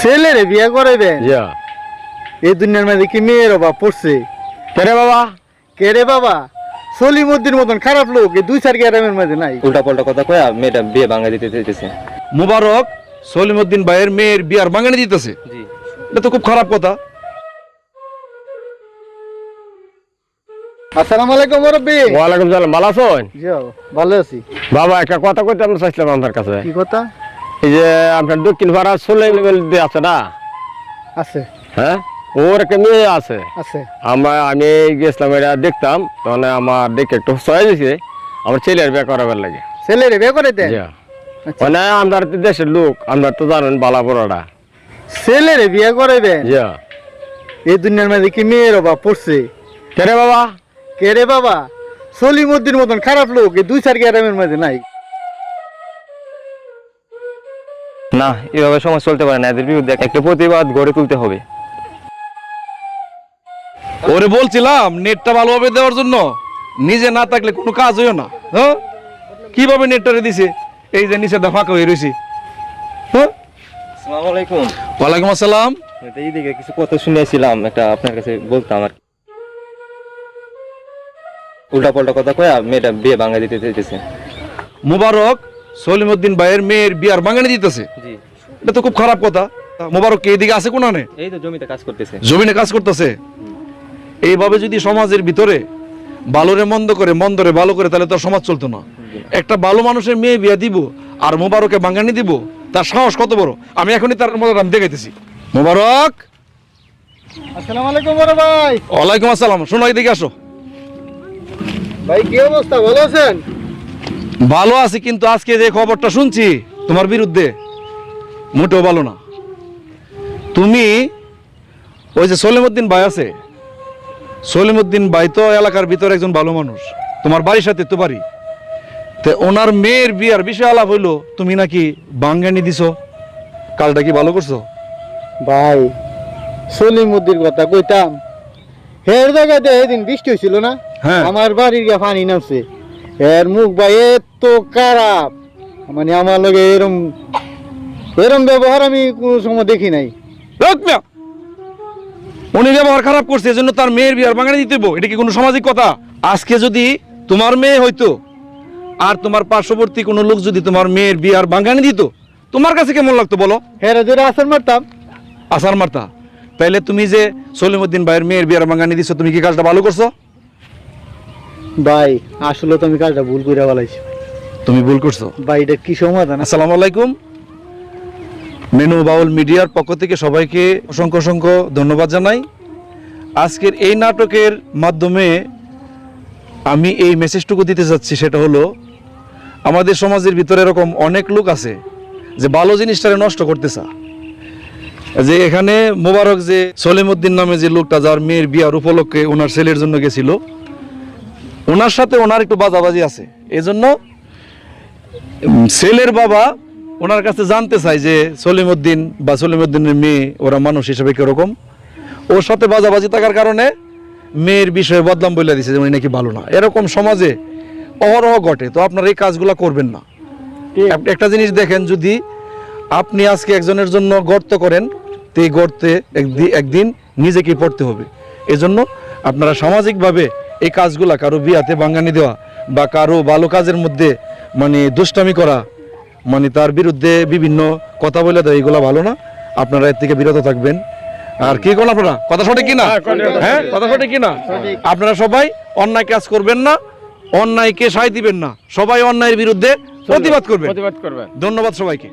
ছেলেরে বিয়ে করাইবেন? যা এই দুনিয়ার মধ্যে কি মেয়ের অভাব পড়ছে? কেরে বাবা? কে রে বাবা? সলিমুদ্দিন মতন খারাপ লোক এই দুই চার গ্রামের মধ্যে নাই। উল্টা পাল্টা কথা কয়া মেয়েটা বিয়ে ভাঙা দিতে চাইতেছে মুবারক সলিমউদ্দিন ভাইয়ের মেয়ের বিয়ার বাঙানি দিতেছে। এটা তো খুব খারাপ কথা। আসসালামু আলাইকুম মুরব্বী। ওয়ালাইকুম সালাম ভালো আছেন? জি বাবা, ভালো আছি। বাবা একটা কথা কইতে আমরা চাইছিলাম আপনার কাছে। কি কথা? এই যে আপনার দক্ষিণ পাড়া ষোলো লেভেল দিয়ে আছে না? আছে। হ্যাঁ? ওর একটা মেয়ে আছে। আছে। আমরা আমি গেছিলাম এটা দেখতাম তখন আমার দেখে একটু সহায় দিয়েছে আমার ছেলের বিয়ে করাবার লাগে। ছেলেরে বিয়ে করাইতেন যা মানে আমরা তো দেশের লোক আমরা তো জানেন বালা বড়টা ছেলেরে বিয়ে করাইবেন যা এই দুনিয়ার মধ্যে কি মেয়ের অভাব পড়ছে? কেরে বাবা? কে রে বাবা? সলিমুদ্দিন মতন খারাপ লোক এই দুই চার গ্রামের মধ্যে নাই। না এভাবে সমাজ চলতে পারে না এদের বিরুদ্ধে একটা প্রতিবাদ গড়ে তুলতে হবে। ওরে বলছিলাম নেটটা ভালোভাবে দেওয়ার জন্য। নিজে না থাকলে কোনো কাজ হইও না হ্যাঁ? কীভাবে নেটটারে দিছে? এই যে নিচে দা ফাঁকা হয়ে রয়েছি হ্যাঁ? আসসালামু আলাইকুম। ওয়ালাইকুম আসসালাম। এইদিকে কিছু কথা শুনেছিলাম একটা আপনার কাছে বলতাম আর উল্টা পাল্টা কথা কয়া মেয়েটা বিয়ে ভাঙা দিতে চাইতেছে। মুবারক সলিমউদ্দিন ভাইয়ের মেয়ের বিয়ার বাঙানি দিতেছে। জি। এটা তো খুব খারাপ কথা। মোবারক কে এদিকে আছে কোনানে? এই তো জমিতে কাজ করতেছে। জমিনে কাজ করতেছে। এইভাবে যদি সমাজের ভিতরে ভালোরে মন্দ করে মন্দরে ভালো করে তাহলে তো আর সমাজ চলতো না। একটা ভালো মানুষের মেয়ে বিয়া দিব আর মোবারকে বাঙানি দিব তার সাহস কত বড়? আমি এখনই তার মতো আমি দেখাইতেছি। মোবারক! আসসালামু আলাইকুম বড় ভাই। ওয়ালাইকুম আসসালাম। শোনো এদিকে আসো। ভাই কি অবস্থা? ভালো আছেন? ভালো আছি কিন্তু আজকে যে খবরটা শুনছি তোমার বিরুদ্ধে মোটেও ভালো না। তুমি ওই যে সলিমুদ্দিন ভাই আছে সলিমুদ্দিন ভাই তো এলাকার ভিতরে একজন ভালো মানুষ তোমার বাড়ির সাথে তো বাড়ি। তে ওনার মেয়ের বিয়ার বিষয় আলাপ হইল তুমি নাকি বাঙ্গানি দিছো? কালটা কি ভালো করছ? ভাই সলিমুদ্দির কথা কইতাম। হের জায়গাতে এদিন বৃষ্টি হয়েছিল না? হ্যাঁ। আমার বাড়ির গিয়ে পানি নামছে। এর মুখ ভাই এত খারাপ। মানে আমার লগে এরম এরম ব্যবহার আমি কোনো সময় দেখি নাই। উনি ব্যবহার খারাপ করছে এজন্য তার মেয়ের বিয়ার বাঙালি দিতে। এটা কি কোনো সামাজিক কথা? আজকে যদি তোমার মেয়ে হইতো আর তোমার পার্শ্ববর্তী কোনো লোক যদি তোমার মেয়ের বিয়ার বাঙানি দিত তোমার কাছে কেমন লাগতো বলো? হেরে ধরে আসর মারতাম। আসার মার্তা? তাইলে তুমি যে সলিমুদ্দিন ভাইয়ের মেয়ের বিয়ার বাঙানি দিছো তুমি কি কাজটা ভালো করছ? ভাই আসলে তো আমি কাজটা ভুল করে বলাইছি তুমি ভুল করছ? ভাই এটা কি সমাধান? আসসালামু আলাইকুম। মেনু বাউল মিডিয়ার পক্ষ থেকে সবাইকে অসংখ্য অসংখ্য ধন্যবাদ জানাই। আজকের এই নাটকের মাধ্যমে আমি এই মেসেজটুকু দিতে চাচ্ছি সেটা হলো আমাদের সমাজের ভিতরে এরকম অনেক লোক আছে যে ভালো জিনিসটারে নষ্ট করতে চা যে এখানে মোবারক যে সলিমুদ্দিন নামে যে লোকটা যার মেয়ের বিয়ার উপলক্ষে ওনার ছেলের জন্য গেছিল ওনার সাথে ওনার একটু বাজাবাজি আছে। এজন্য ছেলের বাবা ওনার কাছে জানতে চাই যে সলিমউদ্দিন বা সলিমউদ্দিনের মেয়ে ওরা মানুষ হিসেবে কীরকম। ওর সাথে বাজাবাজি থাকার কারণে মেয়ের বিষয়ে বদলাম বলে দিছে যে উনি নাকি ভালো না। এরকম সমাজে অহরহ ঘটে তো আপনারা এই কাজগুলো করবেন না। একটা জিনিস দেখেন যদি আপনি আজকে একজনের জন্য গর্ত করেন তো এই গর্তে একদি- একদিন নিজেকে পড়তে হবে। এজন্য আপনারা সামাজিকভাবে এই কাজগুলা কারও বিয়াতে বাঙ্গানি দেওয়া বা কারও ভালো কাজের মধ্যে মানে দুষ্টামি করা মানে তার বিরুদ্ধে বিভিন্ন কথা বলে দেয় এগুলো ভালো না? আপনারা এর থেকে বিরত থাকবেন। আর কি কোন আপনারা? কথা সঠিক কিনা? হ্যাঁ কথা সঠিক। কিনা? আপনারা সবাই অন্যায় কাজ করবেন না অন্যায়কে সায় দিবেন না। সবাই অন্যায়ের বিরুদ্ধে প্রতিবাদ করবেন। করবে ধন্যবাদ সবাইকে।